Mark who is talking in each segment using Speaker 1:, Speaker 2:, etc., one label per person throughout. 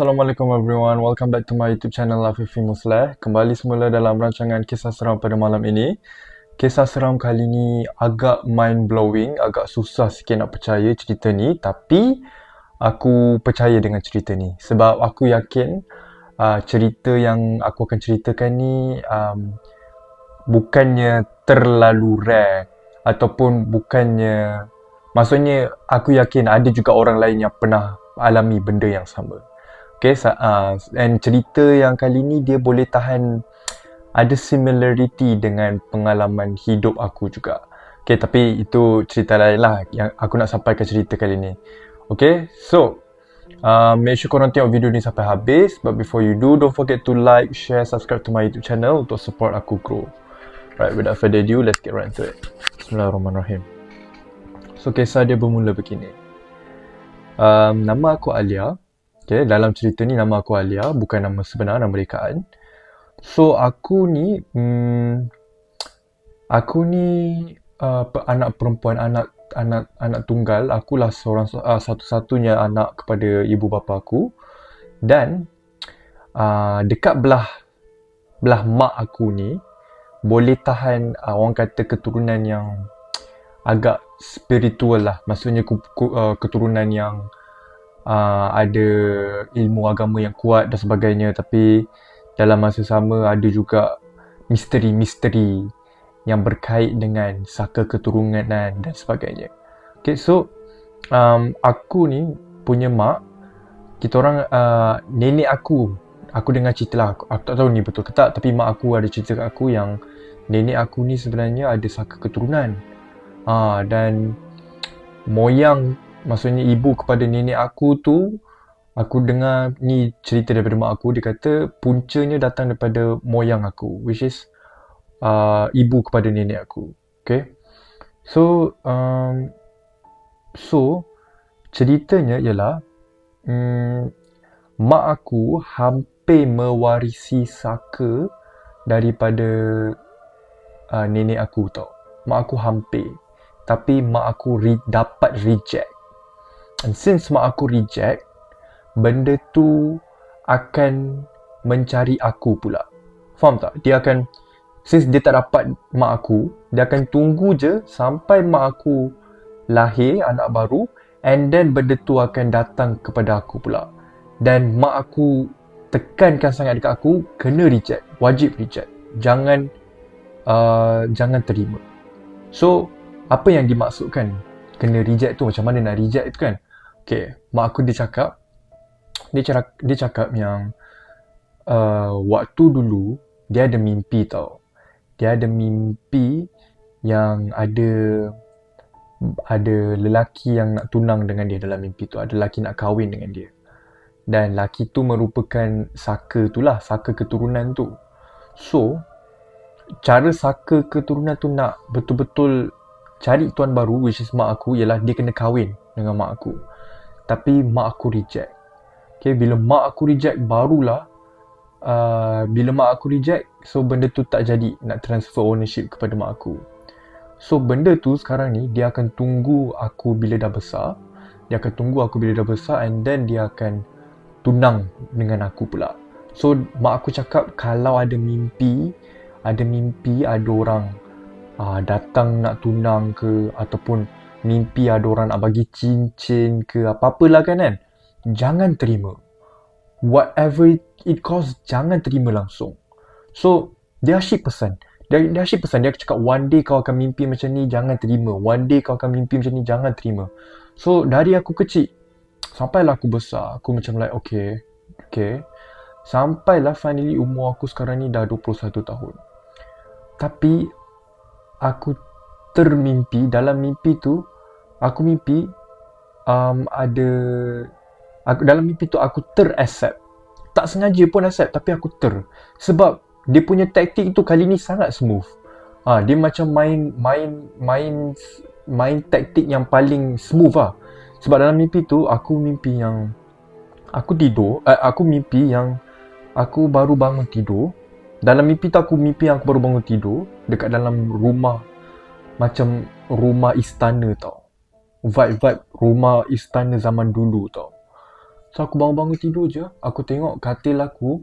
Speaker 1: Assalamualaikum everyone. Welcome back to my YouTube channel Afifi Musleh. Kembali semula dalam rancangan kisah seram pada malam ini. Kisah seram kali ni agak mind blowing, agak susah sikit nak percaya cerita ni, tapi aku percaya dengan cerita ni sebab aku yakin uh, cerita yang aku akan ceritakan ni um, bukannya terlalu rare ataupun bukannya maksudnya aku yakin ada juga orang lain yang pernah alami benda yang sama. Okay, uh, and cerita yang kali ni dia boleh tahan ada similarity dengan pengalaman hidup aku juga. Okay, tapi itu cerita lain lah yang aku nak sampaikan cerita kali ni. Okay, so uh, make sure korang tengok video ni sampai habis. But before you do, don't forget to like, share, subscribe to my YouTube channel untuk support aku grow. Right, without further ado, let's get right into it. Bismillahirrahmanirrahim. So, kisah dia bermula begini. Um, nama aku Alia. Okay, dalam cerita ni nama aku Alia, bukan nama sebenar, nama rekaan. So aku ni, hmm, aku ni uh, anak perempuan, anak anak anak tunggal. Akulah seorang uh, satu-satunya anak kepada ibu bapa aku. Dan uh, dekat belah belah mak aku ni boleh tahan uh, orang kata keturunan yang agak spiritual lah. Maksudnya ku, ku, uh, keturunan yang uh, ada ilmu agama yang kuat dan sebagainya tapi dalam masa sama ada juga misteri-misteri yang berkait dengan saka keturunan dan sebagainya. Okay, so um, aku ni punya mak, kita orang uh, nenek aku, aku dengar cerita lah, aku, aku tak tahu ni betul ke tak, tapi mak aku ada cerita kat aku yang nenek aku ni sebenarnya ada saka keturunan. Uh, dan moyang maksudnya ibu kepada nenek aku tu aku dengar ni cerita daripada mak aku dia kata puncanya datang daripada moyang aku which is uh, ibu kepada nenek aku. Okay? So um, so ceritanya ialah um, mak aku hampir mewarisi saka daripada uh, nenek aku tau. Mak aku hampir. Tapi mak aku re- dapat reject And since mak aku reject, benda tu akan mencari aku pula. Faham tak? Dia akan, since dia tak dapat mak aku, dia akan tunggu je sampai mak aku lahir anak baru and then benda tu akan datang kepada aku pula. Dan mak aku tekankan sangat dekat aku, kena reject. Wajib reject. Jangan, uh, jangan terima. So, apa yang dimaksudkan kena reject tu? Macam mana nak reject tu kan? Okay, mak aku dia cakap dia cakap, dia cakap yang uh, waktu dulu dia ada mimpi tau. Dia ada mimpi yang ada ada lelaki yang nak tunang dengan dia dalam mimpi tu. Ada lelaki nak kahwin dengan dia. Dan lelaki tu merupakan saka tu lah, saka keturunan tu. So, cara saka keturunan tu nak betul-betul cari tuan baru, which is mak aku, ialah dia kena kahwin dengan mak aku tapi mak aku reject. Okay, bila mak aku reject barulah uh, bila mak aku reject so benda tu tak jadi nak transfer ownership kepada mak aku. So benda tu sekarang ni dia akan tunggu aku bila dah besar. Dia akan tunggu aku bila dah besar and then dia akan tunang dengan aku pula. So mak aku cakap kalau ada mimpi, ada mimpi ada orang uh, datang nak tunang ke ataupun mimpi ada orang nak bagi cincin ke apa-apalah kan kan? Jangan terima. Whatever it costs jangan terima langsung. So dia asyik pesan. Dia, dia asyik pesan. Dia cakap one day kau akan mimpi macam ni jangan terima. One day kau akan mimpi macam ni jangan terima. So dari aku kecil sampailah aku besar aku macam like okay okay. Sampailah finally umur aku sekarang ni dah 21 tahun. Tapi aku termimpi dalam mimpi tu aku mimpi um, ada aku, dalam mimpi tu aku teraccept. Tak sengaja pun accept tapi aku ter. Sebab dia punya taktik tu kali ni sangat smooth. Ha, dia macam main main main main taktik yang paling smooth lah. Sebab dalam mimpi tu aku mimpi yang aku tidur eh, aku mimpi yang aku baru bangun tidur. Dalam mimpi tu aku mimpi yang aku baru bangun tidur dekat dalam rumah macam rumah istana tau. Vibe-vibe rumah istana zaman dulu tau. So aku bangun-bangun tidur je, aku tengok katil aku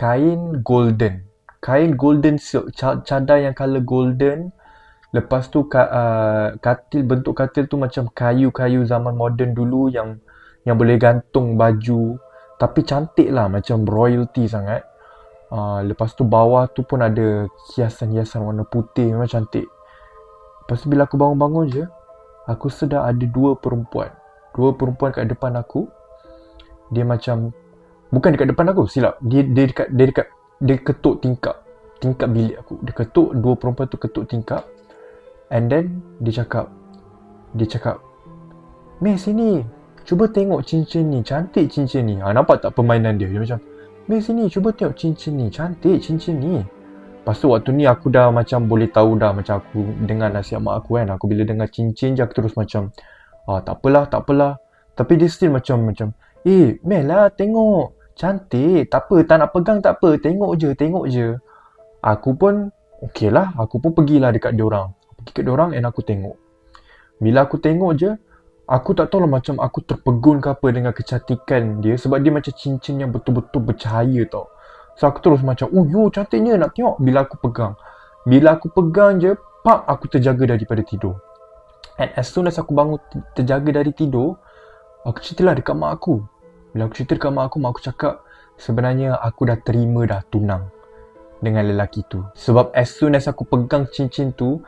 Speaker 1: kain golden. Kain golden silk, cadar yang color golden. Lepas tu uh, katil bentuk katil tu macam kayu-kayu zaman moden dulu yang yang boleh gantung baju tapi cantik lah macam royalty sangat. Uh, lepas tu bawah tu pun ada hiasan-hiasan warna putih memang cantik. Lepas tu bila aku bangun-bangun je, aku sedar ada dua perempuan. Dua perempuan kat depan aku. Dia macam bukan dekat depan aku, silap. Dia dia dekat dia dekat dia ketuk tingkap. Tingkap bilik aku. Dia ketuk dua perempuan tu ketuk tingkap. And then dia cakap dia cakap Meh sini cuba tengok cincin ni cantik cincin ni ha, nampak tak permainan dia dia macam Meh sini cuba tengok cincin ni cantik cincin ni Lepas tu waktu ni aku dah macam boleh tahu dah macam aku dengar nasihat mak aku kan. Aku bila dengar cincin je aku terus macam ah tak apalah tak apalah. Tapi dia still macam macam eh Meh lah tengok. Cantik. Tak apa tak nak pegang tak apa. Tengok je tengok je. Aku pun okey lah. Aku pun pergilah dekat dia orang. Pergi kat orang and aku tengok. Bila aku tengok je, aku tak tahu lah macam aku terpegun ke apa dengan kecantikan dia sebab dia macam cincin yang betul-betul bercahaya tau. So aku terus macam, oh yo cantiknya nak tengok bila aku pegang. Bila aku pegang je, pak aku terjaga daripada tidur. And as soon as aku bangun terjaga dari tidur, aku ceritalah dekat mak aku. Bila aku cerita dekat mak aku, mak aku cakap sebenarnya aku dah terima dah tunang dengan lelaki tu. Sebab as soon as aku pegang cincin tu,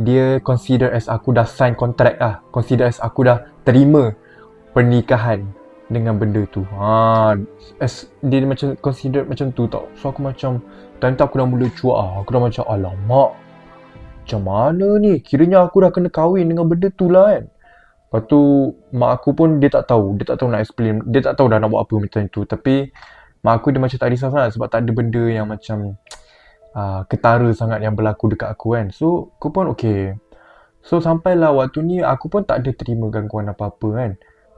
Speaker 1: dia consider as aku dah sign contract lah consider as aku dah terima pernikahan dengan benda tu. Ha as dia macam consider macam tu tau. So aku macam time tu aku dah mula cuak. Aku dah macam alamak macam mana ni? Kiranya aku dah kena kahwin dengan benda tu lah kan. Lepas tu mak aku pun dia tak tahu. Dia tak tahu nak explain. Dia tak tahu dah nak buat apa macam tu. Tapi mak aku dia macam tak risau sangat sebab tak ada benda yang macam uh, ketara sangat yang berlaku dekat aku kan. So, aku pun okay. So, sampailah waktu ni aku pun tak ada terima gangguan apa-apa kan.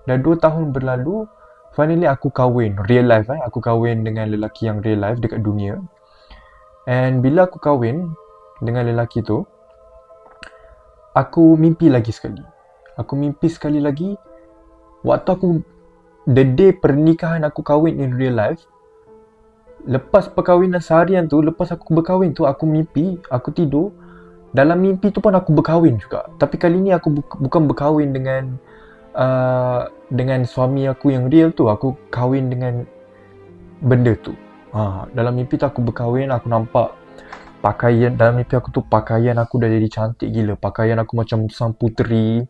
Speaker 1: Dah 2 tahun berlalu, finally aku kahwin. Real life kan. Aku kahwin dengan lelaki yang real life dekat dunia. And bila aku kahwin dengan lelaki tu, aku mimpi lagi sekali. Aku mimpi sekali lagi, waktu aku, the day pernikahan aku kahwin in real life, lepas perkahwinan seharian tu, lepas aku berkahwin tu, aku mimpi, aku tidur. Dalam mimpi tu pun aku berkahwin juga. Tapi kali ni aku bu- bukan berkahwin dengan uh, dengan suami aku yang real tu. Aku kahwin dengan benda tu. Ha, dalam mimpi tu aku berkahwin, aku nampak pakaian, dalam mimpi aku tu pakaian aku dah jadi cantik gila. Pakaian aku macam sang puteri,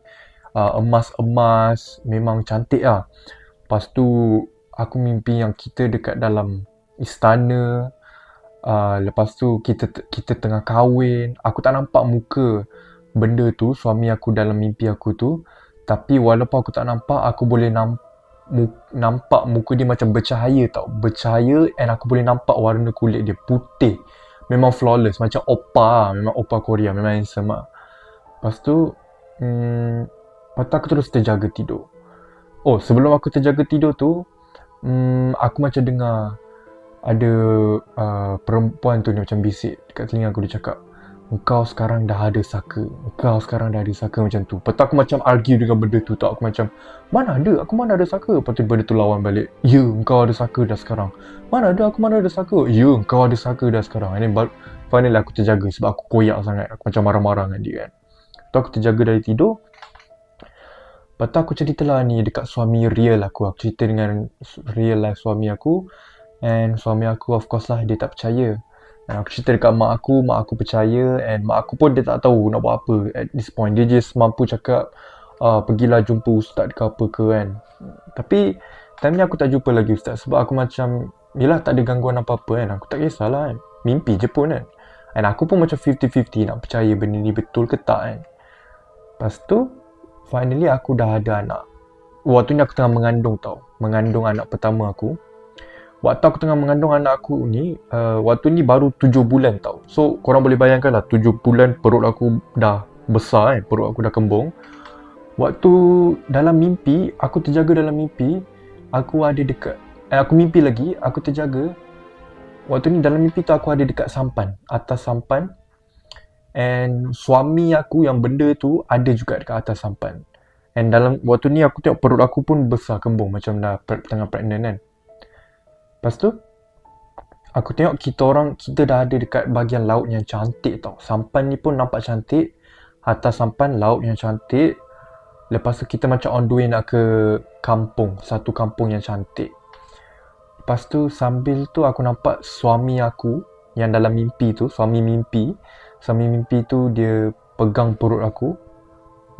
Speaker 1: uh, emas-emas, memang cantik lah. Lepas tu aku mimpi yang kita dekat dalam istana uh, lepas tu kita kita tengah kahwin aku tak nampak muka benda tu suami aku dalam mimpi aku tu tapi walaupun aku tak nampak aku boleh nampak muka dia macam bercahaya tau. Bercahaya and aku boleh nampak warna kulit dia putih. Memang flawless macam opa memang opa Korea memang handsome lah lepas tu hmm, lepas tu aku terus terjaga tidur. Oh sebelum aku terjaga tidur tu hmm, aku macam dengar ada uh, perempuan tu ni macam bisik dekat telinga aku dia cakap engkau sekarang dah ada saka. Engkau sekarang dah ada saka macam tu. Lepas aku macam argue dengan benda tu tak aku macam mana ada? Aku mana ada saka? Lepas tu benda tu lawan balik. Ya engkau ada saka dah sekarang. Mana ada? Aku mana ada saka? Ya engkau ada saka dah sekarang. Ini baru finally aku terjaga sebab aku koyak sangat. Aku macam marah-marah dengan dia kan. Tu aku terjaga dari tidur. Lepas tu aku ceritalah ni dekat suami real aku. Aku cerita dengan real life suami aku. And suami aku of course lah dia tak percaya And aku cerita dekat mak aku, mak aku percaya And mak aku pun dia tak tahu nak buat apa at this point. Dia just mampu cakap uh, Pergilah jumpa ustaz ke apa ke kan. Tapi time ni aku tak jumpa lagi ustaz Sebab aku macam Yelah tak ada gangguan apa-apa kan. Aku tak kisahlah kan. Mimpi je pun kan. And aku pun macam 50-50 nak percaya benda ni betul ke tak kan. Lepas tu Finally aku dah ada anak. Waktu ni aku tengah mengandung tau. Mengandung anak pertama aku waktu aku tengah mengandung anak aku ni uh, waktu ni baru tujuh bulan tau. So korang boleh bayangkan lah tujuh bulan perut aku dah besar eh perut aku dah kembung. Waktu dalam mimpi aku terjaga dalam mimpi aku ada dekat eh, aku mimpi lagi aku terjaga. Waktu ni dalam mimpi tu aku ada dekat sampan atas sampan. And suami aku yang benda tu ada juga dekat atas sampan. And dalam waktu ni aku tengok perut aku pun besar kembung macam dah tengah pregnant kan. Lepas tu, aku tengok kita orang, kita dah ada dekat bahagian laut yang cantik tau. Sampan ni pun nampak cantik. Atas sampan, laut yang cantik. Lepas tu kita macam on the way nak ke kampung. Satu kampung yang cantik. Lepas tu sambil tu aku nampak suami aku yang dalam mimpi tu, suami mimpi. Suami mimpi tu dia pegang perut aku.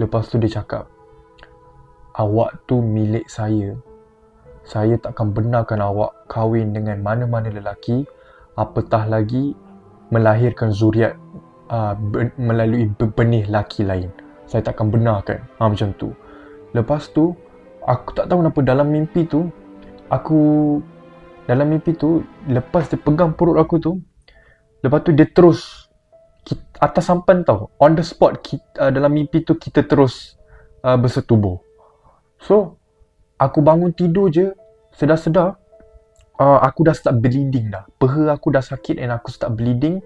Speaker 1: Lepas tu dia cakap, awak tu milik saya. Saya takkan benarkan awak kahwin dengan mana-mana lelaki. Apatah lagi melahirkan zuriat uh, melalui benih laki lain. Saya takkan benarkan. Ha, macam tu. Lepas tu, aku tak tahu kenapa dalam mimpi tu, aku dalam mimpi tu lepas dia pegang perut aku tu lepas tu dia terus atas sampan tau on the spot kita, uh, dalam mimpi tu kita terus uh, bersetubuh so aku bangun tidur je sedar-sedar uh, aku dah start bleeding dah. Peha aku dah sakit and aku start bleeding.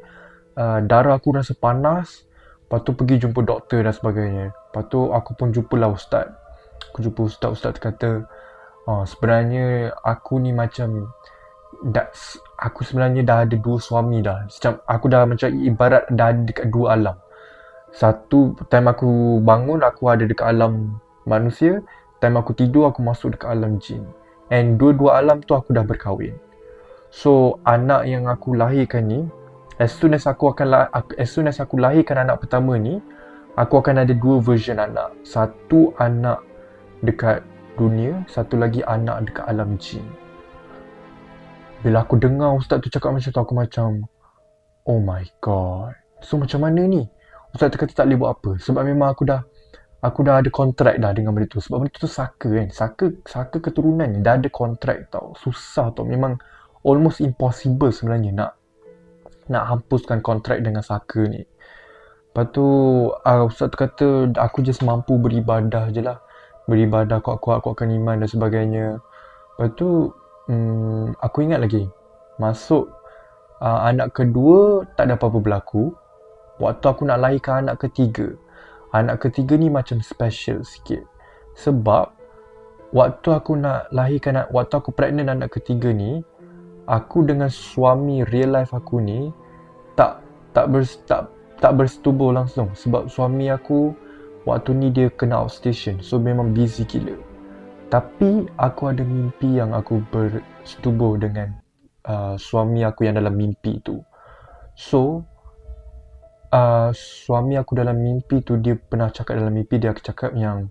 Speaker 1: Uh, darah aku rasa panas. Lepas tu pergi jumpa doktor dan sebagainya. Lepas tu aku pun jumpa lah ustaz. Aku jumpa ustaz ustaz kata Oh, sebenarnya aku ni macam dah, aku sebenarnya dah ada dua suami dah. Macam aku dah macam ibarat dah ada dekat dua alam. Satu time aku bangun aku ada dekat alam manusia, time aku tidur aku masuk dekat alam jin. And dua-dua alam tu aku dah berkahwin. So anak yang aku lahirkan ni as soon as aku akan as soon as aku lahirkan anak pertama ni, aku akan ada dua version anak. Satu anak dekat dunia, satu lagi anak dekat alam jin. Bila aku dengar ustaz tu cakap macam tu, aku macam, oh my god. So macam mana ni? Ustaz tu kata tak boleh buat apa. Sebab memang aku dah, aku dah ada kontrak dah dengan benda tu. Sebab benda tu saka kan. Saka, saka keturunan ni. Dah ada kontrak tau. Susah tau. Memang almost impossible sebenarnya nak nak hapuskan kontrak dengan saka ni. Lepas tu, uh, Ustaz tu kata, aku just mampu beribadah je lah beribadah kuat-kuat kuatkan iman dan sebagainya. Lepas tu hmm, aku ingat lagi masuk uh, anak kedua tak ada apa-apa berlaku. Waktu aku nak lahirkan anak ketiga. Anak ketiga ni macam special sikit. Sebab waktu aku nak lahirkan waktu aku pregnant anak ketiga ni aku dengan suami real life aku ni tak tak ber, tak tak bersetubuh langsung. Sebab suami aku waktu ni dia kena outstation so memang busy gila. Tapi aku ada mimpi yang aku bersetubuh dengan uh, suami aku yang dalam mimpi tu. So uh, suami aku dalam mimpi tu dia pernah cakap dalam mimpi dia cakap yang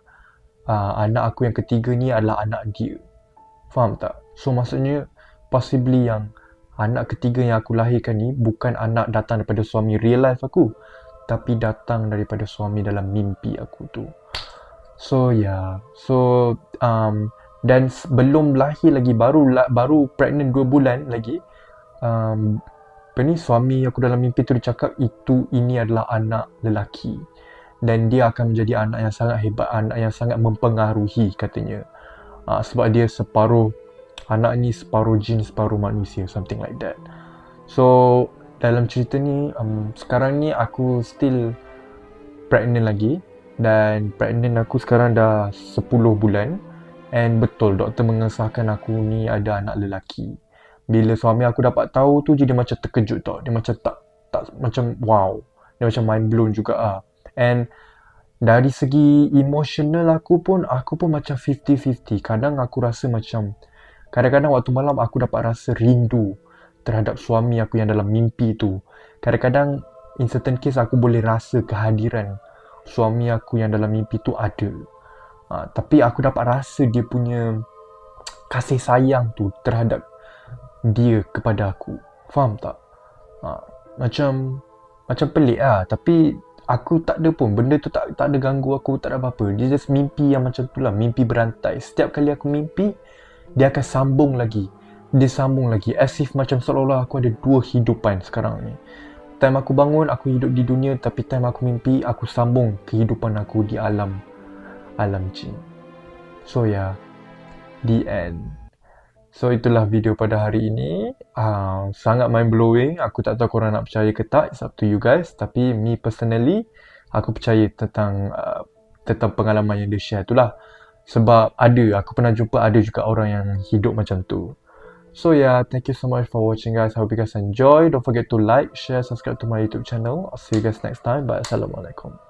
Speaker 1: uh, anak aku yang ketiga ni adalah anak dia. Faham tak? So maksudnya possibly yang anak ketiga yang aku lahirkan ni bukan anak datang daripada suami real life aku tapi datang daripada suami dalam mimpi aku tu. So yeah, so um, dan belum lahir lagi baru baru pregnant 2 bulan lagi um, apa ni? Suami aku dalam mimpi tu dia cakap itu ini adalah anak lelaki. Dan dia akan menjadi anak yang sangat hebat anak yang sangat mempengaruhi katanya. Uh, sebab dia separuh anak ni separuh jin separuh manusia something like that. So dalam cerita ni um, sekarang ni aku still pregnant lagi. Dan pregnant aku sekarang dah 10 bulan. And betul doktor mengesahkan aku ni ada anak lelaki bila suami aku dapat tahu tu dia macam terkejut tau dia macam tak tak macam wow dia macam mind blown juga ah and dari segi emotional aku pun aku pun macam 50-50 kadang aku rasa macam kadang-kadang waktu malam aku dapat rasa rindu terhadap suami aku yang dalam mimpi tu. Kadang-kadang in certain case aku boleh rasa kehadiran suami aku yang dalam mimpi tu ada. Ha, tapi aku dapat rasa dia punya kasih sayang tu terhadap dia kepada aku. Faham tak? Ha, macam macam pelik lah. Tapi aku tak ada pun. Benda tu tak, tak ada ganggu aku. Tak ada apa-apa. Dia just mimpi yang macam tu lah. Mimpi berantai. Setiap kali aku mimpi, dia akan sambung lagi dia sambung lagi as if macam seolah-olah aku ada dua hidupan sekarang ni time aku bangun aku hidup di dunia tapi time aku mimpi aku sambung kehidupan aku di alam alam jin so yeah, the end so itulah video pada hari ini uh, sangat mind blowing aku tak tahu korang nak percaya ke tak it's up to you guys tapi me personally aku percaya tentang uh, tentang pengalaman yang dia share tu lah. Sebab ada, aku pernah jumpa ada juga orang yang hidup macam tu. So yeah, thank you so much for watching guys. I hope you guys enjoy. Don't forget to like, share, subscribe to my YouTube channel. I'll see you guys next time. Bye. Assalamualaikum.